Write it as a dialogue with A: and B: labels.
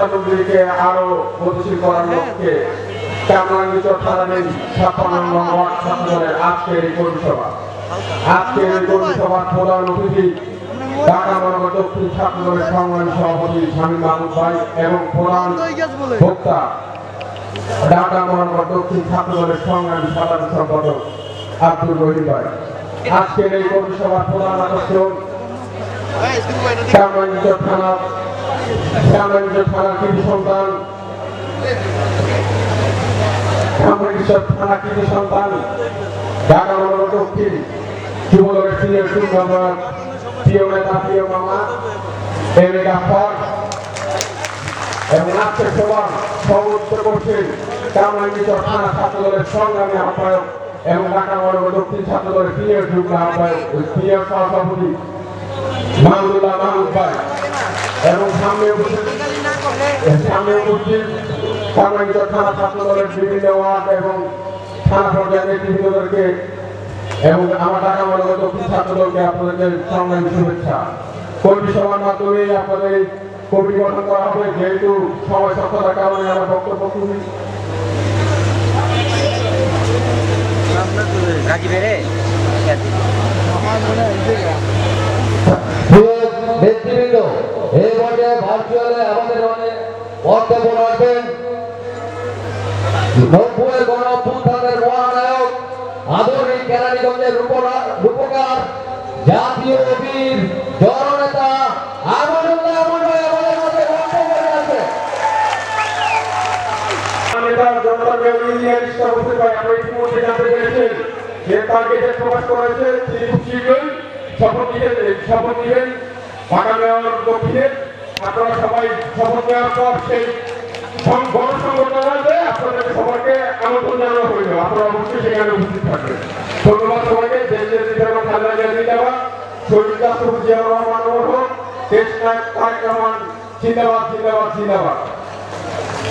A: নেতা আরও গতিশীল করার লক্ষ্যে ছাপ্পান্ন ওয়ার্ড ছাত্রদলের আজকের এই কর্মী সভা আজকের এই কর্মী প্রধান অতিথি ঢাকা মহানগর দক্ষিণ ছাত্রদলের সংগ্রামী সভাপতি স্বামী মাহমুদ ভাই এবং প্রধান বক্তা ঢাকা মহানগর দক্ষিণ ছাত্রদলের সংগ্রামী সাধারণ সম্পাদক আব্দুল রহিম ভাই। আজকের এই কর্মী প্রধান আকর্ষণ শ্যামগঞ্জ থানা শ্যামগঞ্জ থানার কৃতি সন্তান। শ্যামগঞ্জ থানা কৃতি সন্তান, ঢাকা মহানগর দক্ষিণ, যুবদলের সিনিয়র সুন্দর প্রিয় নেতা, প্রিয় মামা, এম এ গাফার এবং আজকের সভা সভাপতিত্ব করছেন কামরাঙ্গিত থানা ছাত্রদলের সংগ্রামী আহ্বায়ক এবং ঢাকা মহানগর দক্ষিণ ছাত্রদলের সিনিয়র যুগ্ম আহ্বায়ক সিনিয়র সহসভাপতি মাহমুদুল্লাহ মাহমুদ ভাই। এবং সামনে উপস্থিত সামনে উপস্থিত কামরাঙ্গিত থানা ছাত্রদলের বিভিন্ন ওয়ার্ড এবং থানা পর্যায়ের নেতৃবৃন্দদেরকে এবং আমার ঢাকা মহানগর দক্ষিণ ছাত্রদলকে আপনাদেরকে সংগ্রামী শুভেচ্ছা। কর্মী সভার মাধ্যমে আপনাদের কমিটি গঠন করা হবে যেহেতু সময় স্বচ্ছতার কারণে আমার বক্তব্য খুবই
B: গাজী বেড়ে?
C: পর্যায়ে ভার্চুয়ালে আমাদের অনেক বক্তব্য রাখবেন নব্বই গণ অভ্যুত্থানের মহানায়ক আধুনিক কেরানীগঞ্জের রূপকার, জাতীয় বীর, জননেতা আমানুল্লাহ আমন ভাই আমাদের মাঝে বক্তব্য রাখবেন
A: জনতা দল সভাপতি ভাই আমরা ইতিমধ্যে জানতে পেরেছেন যে টার্গেটে প্রকাশ করেছে তিনি খুব শীঘ্রই শপথ নিতে শপথ নিবেন। ঢাকা মেয়র দক্ষিণে আপনারা সবাই শপথ নেওয়ার পর সেই সং- গণসংগঠন আছে আপনাদের সবাইকে আমন্ত্রণ জানানো হইল। আপনারা অবশ্যই সেখানে উপস্থিত থাকবেন। ধন্যবাদ সবাইকে। দেশ নেত্রী বেগম খালেদা জিয়া জিন্দাবাদ শহীদ রাষ্ট্রপতি রহমান তারেক রহমান জিন্দাবাদ জিন্দাবাদ জিন্দাবাদ।